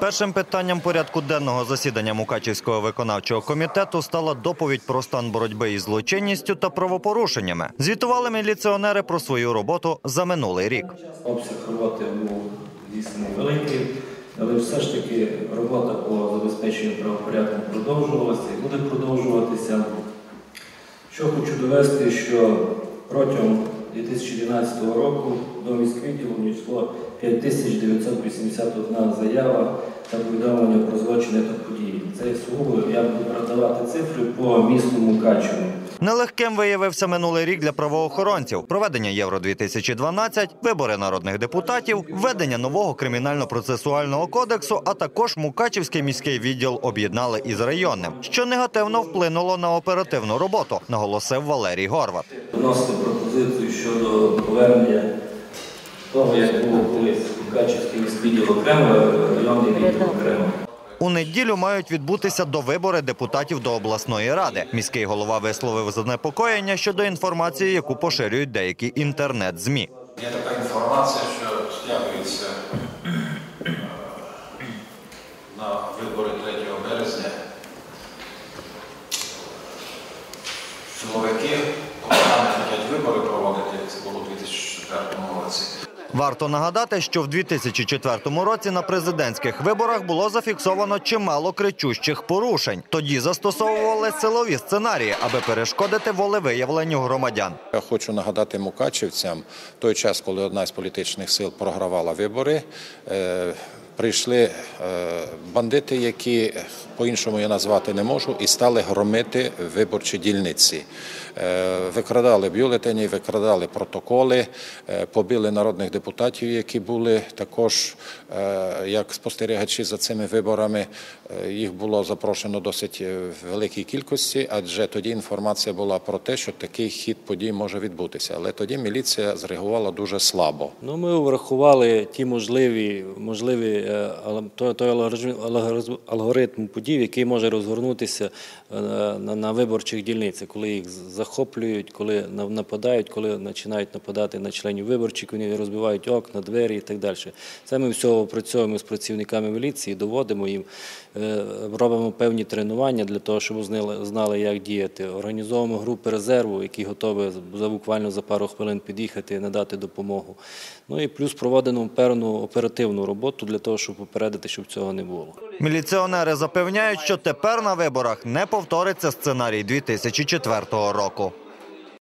Першим питанням порядку денного засідання Мукачівського виконавчого комітету стала доповідь про стан боротьби із злочинністю та правопорушеннями. Звітували міліціонери про свою роботу за минулий рік. Обсяг роботи був дійсно великий, але все ж таки робота по забезпеченню правопорядку продовжувалася і буде продовжуватися. Що хочу довести, що протягом 2012 року до міськвідділу надійшло 5981 заява та повідомлення про злочини та події. Це сугубо я буду продавати цифри по місту Мукачеву. Нелегким виявився минулий рік для правоохоронців. Проведення Євро 2012 вибори народних депутатів, введення нового кримінально-процесуального кодексу, а також Мукачівський міський відділ об'єднали із районним, що негативно вплинуло на оперативну роботу, наголосив Валерій Горват. Пропозицію щодо повернення того, як було колись Мукачівський міський відділ окремо, районний відділ окремо. У неділю мають відбутися довибори депутатів до обласної ради. Міський голова висловив занепокоєння щодо інформації, яку поширюють деякі інтернет-змі. Є така інформація, що стягується е, на вибори 3 березня хочуть вибори проводити, це було у 2004 році. Варто нагадати, що в 2004 році на президентських виборах було зафіксовано чимало кричущих порушень. Тоді застосовували силові сценарії, аби перешкодити волевиявленню громадян. Я хочу нагадати мукачівцям той час, коли одна з політичних сил програвала вибори. Е, Прийшли е, бандити, які по-іншому я назвати не можу, і стали громити виборчі дільниці. Е, Викрадали бюлетені, викрадали протоколи, е, побили народних депутатів, які були також е, як спостерігачі за цими виборами. Е, Їх було запрошено досить е, в великій кількості, адже тоді інформація була про те, що такий хід подій може відбутися. Але тоді міліція зреагувала дуже слабо. Ну, ми врахували ті можливі, можливі е, той, той алгоритм- подій, який може розгорнутися е, на, виборчих дільницях, коли їх захоплюють, коли нападають, коли починають нападати на членів виборчих, вони розбивають окна, двері і так далі. Це ми все опрацьовуємо з працівниками міліції, доводимо їм, е, робимо певні тренування для того, щоб знали, як діяти. Організовуємо групи резерву, які готові за буквально за пару хвилин під'їхати і надати допомогу. Ну і плюс проводимо певну оперативну роботу для того, щоб попередити, щоб цього не було. Міліціонери запевняють, що тепер на виборах не повториться сценарій 2004 року.